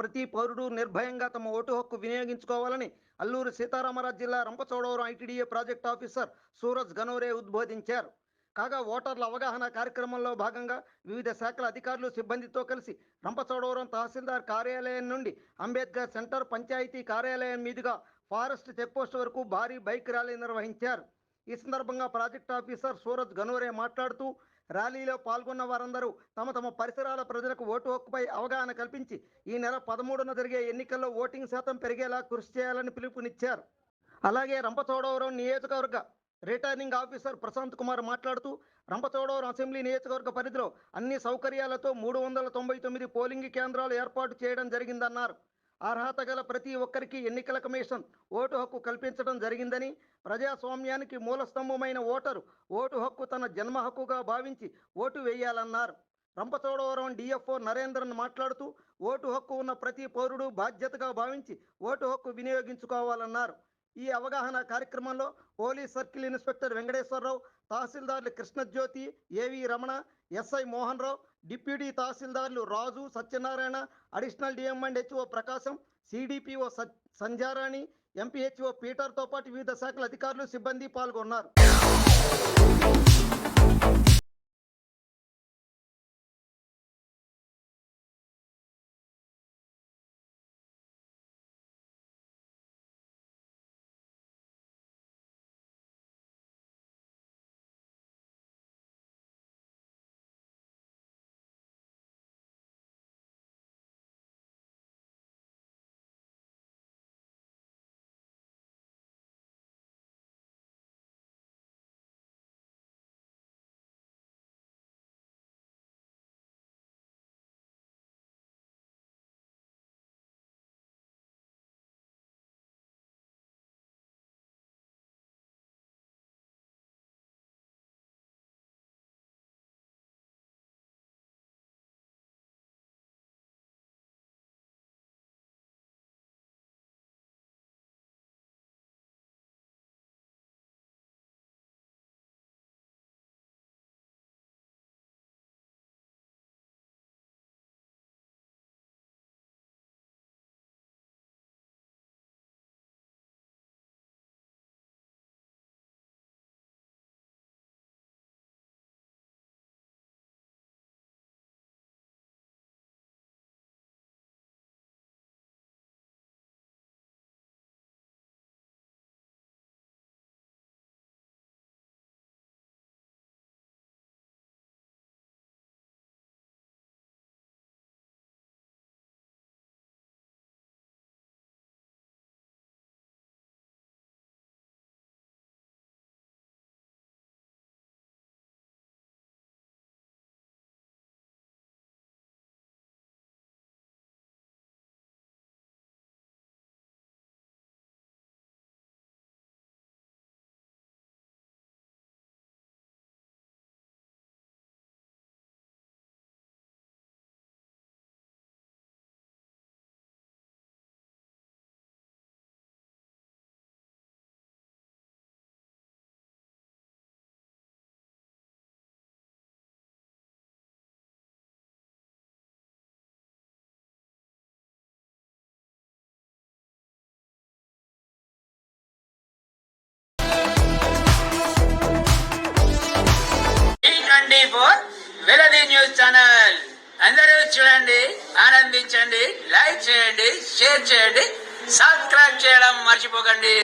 ప్రతి పౌరుడు నిర్భయంగా తమ ఓటు హక్కు వినియోగించుకోవాలని అల్లూరు సీతారామరాజు జిల్లా Rampachodavaram ITDA project officer Suraj Ganore ఉద్బోధించారు. కాగా ఓటర్ల అవగాహన కార్యక్రమంలో భాగంగా వివిధ శాఖల అధికారులు సిబ్బందితో కలిసి రంపచోడవరం తహసీల్దార్ కార్యాలయం నుండి అంబేద్కర్ సెంటర్ పంచాయతీ కార్యాలయం మీదుగా ఫారెస్ట్ చెక్పోస్ట్ వరకు భారీ బైక్ ర్యాలీ నిర్వహించారు. ఈ సందర్భంగా ప్రాజెక్ట్ ఆఫీసర్ సూరజ్ గనోరే మాట్లాడుతూ ర్యాలీలో పాల్గొన్న వారందరూ తమ తమ పరిసరాల ప్రజలకు ఓటు హక్కుపై అవగాహన కల్పించి ఈ నెల పదమూడున జరిగే ఎన్నికల్లో ఓటింగ్ శాతం పెరిగేలా కృషి చేయాలని పిలుపునిచ్చారు. అలాగే రంపచోడవరం నియోజకవర్గ రిటర్నింగ్ ఆఫీసర్ ప్రశాంత్ కుమార్ మాట్లాడుతూ రంపచోడవరం అసెంబ్లీ నియోజకవర్గ పరిధిలో అన్ని సౌకర్యాలతో మూడు వందల తొంభై తొమ్మిది పోలింగ్ కేంద్రాలు ఏర్పాటు చేయడం జరిగిందన్నారు. అర్హత గల ప్రతి ఒక్కరికి ఎన్నికల కమిషన్ ఓటు హక్కు కల్పించడం జరిగిందని ప్రజాస్వామ్యానికి మూలస్తంభమైన ఓటరు ఓటు హక్కు తన జన్మ హక్కుగా భావించి ఓటు వేయాలన్నారు. రంపచోడవరం డిఎఫ్ఓ నరేంద్రన్ మాట్లాడుతూ ఓటు హక్కు ఉన్న ప్రతి పౌరుడు బాధ్యతగా భావించి ఓటు హక్కు వినియోగించుకోవాలన్నారు. ఈ అవగాహన కార్యక్రమంలో police circle inspector Venkateswararao తహసీల్దార్లు Krishnajyothi AV Ramana SI Mohan Rao deputy తహసీల్దార్లు Raju Satyanarayana additional DM and HO Prakasam CDPO Sandhyarani MPHO పీటర్తో పాటు వివిధ శాఖల అధికారులు సిబ్బంది పాల్గొన్నారు. ఛానల్ అందరూ చూడండి ఆనందించండి లైక్ చేయండి షేర్ చేయండి సబ్స్క్రైబ్ చేయడం మర్చిపోకండి.